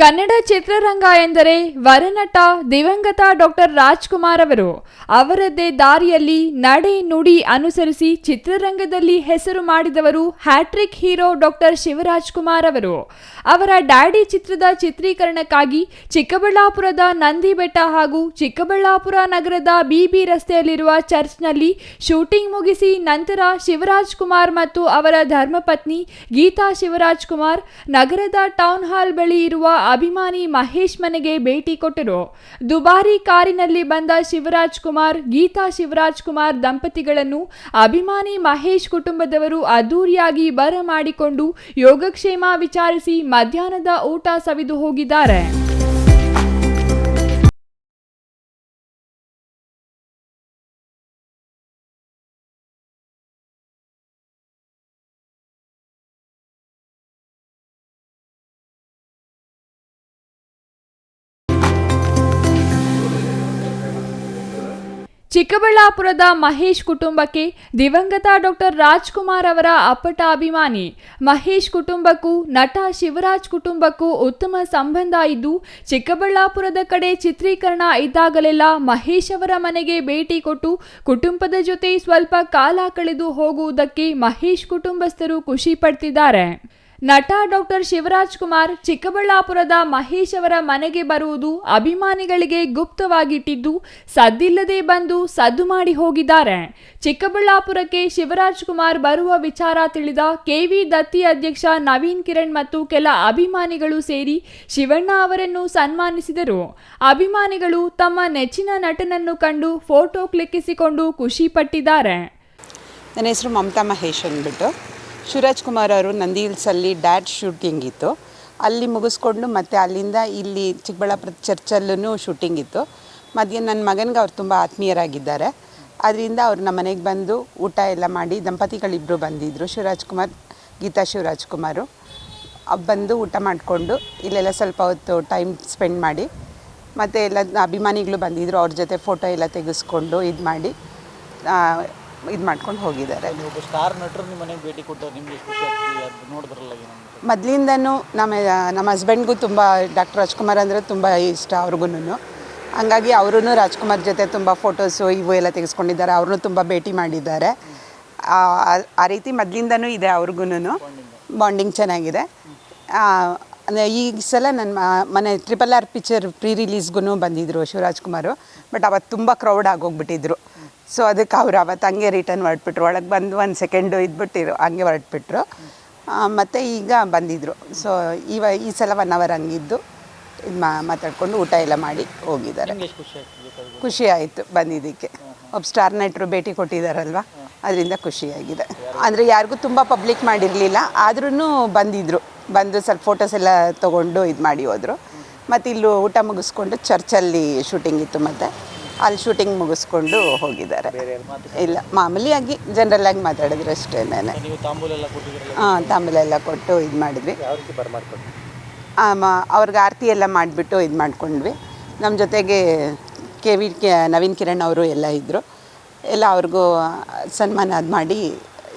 ಕನ್ನಡ ಚಿತ್ರರಂಗ ಎಂದರೆ ವರನಟ ದಿವಂಗತ ಡಾಕ್ಟರ್ ರಾಜ್ಕುಮಾರ್ ಅವರು. ಅವರದ್ದೇ ದಾರಿಯಲ್ಲಿ ನಡೆ ನುಡಿ ಅನುಸರಿಸಿ ಚಿತ್ರರಂಗದಲ್ಲಿ ಹೆಸರು ಮಾಡಿದವರು hat-trick hero doctor Shivaraj Kumar ಅವರು. ಅವರ ಡ್ಯಾಡಿ ಚಿತ್ರದ ಚಿತ್ರೀಕರಣಕ್ಕಾಗಿ ಚಿಕ್ಕಬಳ್ಳಾಪುರದ ನಂದಿಬೆಟ್ಟ ಹಾಗೂ ಚಿಕ್ಕಬಳ್ಳಾಪುರ ನಗರದ ಬಿಬಿ ರಸ್ತೆಯಲ್ಲಿರುವ ಚರ್ಚ್ನಲ್ಲಿ ಶೂಟಿಂಗ್ ಮುಗಿಸಿ ನಂತರ ಶಿವರಾಜ್ ಕುಮಾರ್ ಮತ್ತು ಅವರ ಧರ್ಮಪತ್ನಿ ಗೀತಾ ಶಿವರಾಜ್ ಕುಮಾರ್ ನಗರದ ಟೌನ್ ಹಾಲ್ ಬಳಿ ಇರುವ ಅಭಿಮಾನಿ ಮಹೇಶ್ ಮನೆಗೆ ಭೇಟಿ ಕೊಟ್ಟರು. ದುಬಾರಿ ಕಾರಿನಲ್ಲಿ ಬಂದ ಶಿವರಾಜ್ ಕುಮಾರ್, ಗೀತಾ ಶಿವರಾಜ್ ಕುಮಾರ್ ದಂಪತಿಗಳನ್ನು ಅಭಿಮಾನಿ ಮಹೇಶ್ ಕುಟುಂಬದವರು ಅದ್ದೂರಿಯಾಗಿ ಬರಮಾಡಿಕೊಂಡು ಯೋಗಕ್ಷೇಮ ವಿಚಾರಿಸಿ ಮಧ್ಯಾಹ್ನದ ಊಟ ಸವಿದು ಹೋಗಿದ್ದಾರೆ. ಚಿಕ್ಕಬಳ್ಳಾಪುರದ ಮಹೇಶ್ ಕುಟುಂಬಕ್ಕೆ ದಿವಂಗತ ಡಾಕ್ಟರ್ ರಾಜ್ಕುಮಾರ್ ಅವರ ಅಪ್ಪಟ ಅಭಿಮಾನಿ. ಮಹೇಶ್ ಕುಟುಂಬಕ್ಕೂ ನಟ ಶಿವರಾಜ್ ಕುಟುಂಬಕ್ಕೂ ಉತ್ತಮ ಸಂಬಂಧ ಇದ್ದು, ಚಿಕ್ಕಬಳ್ಳಾಪುರದ ಕಡೆ ಚಿತ್ರೀಕರಣ ಇದ್ದಾಗಲೆಲ್ಲ ಮಹೇಶ್ ಅವರ ಮನೆಗೆ ಭೇಟಿ ಕೊಟ್ಟು, ಕುಟುಂಬದ ಜೊತೆ ಸ್ವಲ್ಪ ಕಾಲ ಕಳೆದು ಹೋಗುವುದಕ್ಕೆ ಮಹೇಶ್ ಕುಟುಂಬಸ್ಥರು ಖುಷಿ ಪಡ್ತಿದ್ದಾರೆ. ನಟ ಡಾಕ್ಟರ್ ಶಿವರಾಜ್ ಕುಮಾರ್ ಚಿಕ್ಕಬಳ್ಳಾಪುರದ ಮಹೇಶ್ ಅವರ ಮನೆಗೆ ಬರುವುದು ಅಭಿಮಾನಿಗಳಿಗೆ ಗುಪ್ತವಾಗಿಟ್ಟಿದ್ದು, ಸದ್ದಿಲ್ಲದೆ ಬಂದು ಸದ್ದು ಮಾಡಿ ಹೋಗಿದ್ದಾರೆ. ಚಿಕ್ಕಬಳ್ಳಾಪುರಕ್ಕೆ ಶಿವರಾಜ್ ಕುಮಾರ್ ಬರುವ ವಿಚಾರ ತಿಳಿದ ಕೆವಿ ದತ್ತಿ ಅಧ್ಯಕ್ಷ ನವೀನ್ ಕಿರಣ್ ಮತ್ತು ಕೆಲ ಅಭಿಮಾನಿಗಳು ಸೇರಿ ಶಿವಣ್ಣ ಅವರನ್ನು ಸನ್ಮಾನಿಸಿದರು. ಅಭಿಮಾನಿಗಳು ತಮ್ಮ ನೆಚ್ಚಿನ ನಟನನ್ನು ಕಂಡು ಫೋಟೋ ಕ್ಲಿಕ್ಕಿಸಿಕೊಂಡು ಖುಷಿ ಪಟ್ಟಿದ್ದಾರೆ. ನನ್ನ ಹೆಸರು ಮಮತಾ ಮಹೇಶ್ ಅಂದ್ಬಿಟ್ಟು. ಶಿವರಾಜ್ ಕುಮಾರ್ ಅವರು ನಂದಿ ಹಿಲ್ಸಲ್ಲಿ ಡ್ಯಾಡ್ ಶೂಟಿಂಗ್ ಇತ್ತು. ಅಲ್ಲಿ ಮುಗಿಸ್ಕೊಂಡು ಮತ್ತೆ ಅಲ್ಲಿಂದ ಇಲ್ಲಿ ಚಿಕ್ಕಬಳ್ಳಾಪುರ ಚರ್ಚಲ್ಲೂ ಶೂಟಿಂಗ್ ಇತ್ತು. ಮಧ್ಯ ನನ್ನ ಮಗನಿಗೆ ಅವ್ರು ತುಂಬ ಆತ್ಮೀಯರಾಗಿದ್ದಾರೆ. ಅದರಿಂದ ಅವ್ರು ನಮ್ಮ ಮನೆಗೆ ಬಂದು ಊಟ ಎಲ್ಲ ಮಾಡಿ ದಂಪತಿಗಳಿಬ್ಬರು ಬಂದಿದ್ದರು ಶಿವರಾಜ್ ಕುಮಾರ್, ಗೀತಾ ಶಿವರಾಜ್ ಕುಮಾರು. ಬಂದು ಊಟ ಮಾಡಿಕೊಂಡು ಇಲ್ಲೆಲ್ಲ ಸ್ವಲ್ಪ ಹೊತ್ತು ಟೈಮ್ ಸ್ಪೆಂಡ್ ಮಾಡಿ ಮತ್ತು ಎಲ್ಲ ಅಭಿಮಾನಿಗಳು ಬಂದಿದ್ದರು ಅವ್ರ ಜೊತೆ ಫೋಟೋ ಎಲ್ಲ ತೆಗೆಸ್ಕೊಂಡು ಇದು ಮಾಡಿ ಇದು ಮಾಡ್ಕೊಂಡು ಹೋಗಿದ್ದಾರೆ. ಸ್ಟಾರ್ ನಟರು ನಿಮ್ಮ ಮನೆಗೆ ಭೇಟಿ ಕೊಟ್ಟರು ನಿಮಗೆ ನೋಡಿದ್ರಲ್ಲ ಮೊದಲಿಂದನೂ ನಮ್ಮ ನಮ್ಮ ಹಸ್ಬೆಂಡ್ಗೂ ತುಂಬ ಡಾಕ್ಟರ್ ರಾಜ್ಕುಮಾರ್ ಅಂದರೆ ತುಂಬ ಇಷ್ಟ ಅವ್ರಿಗೂ ಹಂಗಾಗಿ ಅವರೂ ರಾಜ್ಕುಮಾರ್ ಜೊತೆ ತುಂಬ ಫೋಟೋಸು ಇವು ಎಲ್ಲ ತೆಗೆಸ್ಕೊಂಡಿದ್ದಾರೆ. ಅವ್ರನ್ನೂ ತುಂಬ ಭೇಟಿ ಮಾಡಿದ್ದಾರೆ. ಆ- ರೀತಿ ಮೊದಲಿಂದನೂ ಇದೆ ಅವ್ರಿಗೂ ಬಾಂಡಿಂಗ್ ಚೆನ್ನಾಗಿದೆ. ಈ ಸಲ ನನ್ನ ಮನೆ ಟ್ರಿಪಲ್ ಆರ್ ಪಿಕ್ಚರ್ ಪ್ರೀ ರಿಲೀಸ್ಗೂ ಬಂದಿದ್ದರು ಶಿವರಾಜ್ ಕುಮಾರು ಬಟ್ ಅವತ್ತು ತುಂಬ ಕ್ರೌಡ್ ಆಗೋಗ್ಬಿಟ್ಟಿದ್ರು. ಸೊ ಅದಕ್ಕೆ ಅವ್ರು ಅವತ್ತು ಹಂಗೆ ರಿಟರ್ನ್ ಹೊರಟ್ಬಿಟ್ರು. ಒಳಗೆ ಬಂದು ಒಂದು ಸೆಕೆಂಡು ಇದ್ಬಿಟ್ಟಿರು ಹಂಗೆ ಹೊರಟ್ಬಿಟ್ರು. ಮತ್ತು ಈಗ ಬಂದಿದ್ದರು ಸೊ ಇವ ಈ ಸಲ ಒನ್ ಅವರ್ ಹಂಗಿದ್ದು ಇದು ಮಾತಾಡ್ಕೊಂಡು ಊಟ ಎಲ್ಲ ಮಾಡಿ ಹೋಗಿದ್ದಾರೆ. ಖುಷಿ ಆಯಿತು ಬಂದಿದ್ದಕ್ಕೆ. ಒಬ್ಬ ಸ್ಟಾರ್ ನಟರು ಭೇಟಿ ಕೊಟ್ಟಿದ್ದಾರಲ್ವ ಅದರಿಂದ ಖುಷಿಯಾಗಿದೆ. ಅಂದರೆ ಯಾರಿಗೂ ತುಂಬ ಪಬ್ಲಿಕ್ ಮಾಡಿರಲಿಲ್ಲ ಆದ್ರೂ ಬಂದಿದ್ದರು ಬಂದು ಸ್ವಲ್ಪ ಫೋಟೋಸ್ ಎಲ್ಲ ತೊಗೊಂಡು ಇದು ಮಾಡಿ ಹೋದರು. ಮತ್ತು ಇಲ್ಲೂ ಊಟ ಮುಗಿಸ್ಕೊಂಡು ಚರ್ಚಲ್ಲಿ ಶೂಟಿಂಗ್ ಇತ್ತು ಮತ್ತು. ಅಲ್ಲಿ ಶೂಟಿಂಗ್ ಮುಗಿಸ್ಕೊಂಡು ಹೋಗಿದ್ದಾರೆ. ಇಲ್ಲ ಮಾಮೂಲಿಯಾಗಿ ಜನರಲ್ಲಾಗಿ ಮಾತಾಡಿದ್ರು ಅಷ್ಟೇ ನಾನು. ಹಾಂ ತಾಂಬೂಲ ಎಲ್ಲ ಕೊಟ್ಟು ಇದು ಮಾಡಿದ್ವಿ. ಅವ್ರಿಗೆ ಆರತಿ ಎಲ್ಲ ಮಾಡಿಬಿಟ್ಟು ಇದು ಮಾಡ್ಕೊಂಡ್ವಿ. ನಮ್ಮ ಜೊತೆಗೆ K V K Naveen Kiran ಅವರು ಎಲ್ಲ ಇದ್ದರು ಎಲ್ಲ ಅವ್ರಿಗೂ ಸನ್ಮಾನ ಅದು ಮಾಡಿ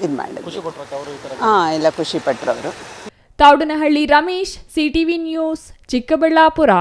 ಇದು ಮಾಡಿದ್ರು ಖುಷಿ ಪಟ್ರಕ್ಕ ಅವರು ಈ ಥರ ಹಾಂ ಎಲ್ಲ ಖುಷಿ ಪಟ್ಟರು ಅವರು ತಾವಡನಹಳ್ಳಿ ರಮೇಶ್ ಸಿಟಿವಿ ನ್ಯೂಸ್ ಚಿಕ್ಕಬಳ್ಳಾಪುರ.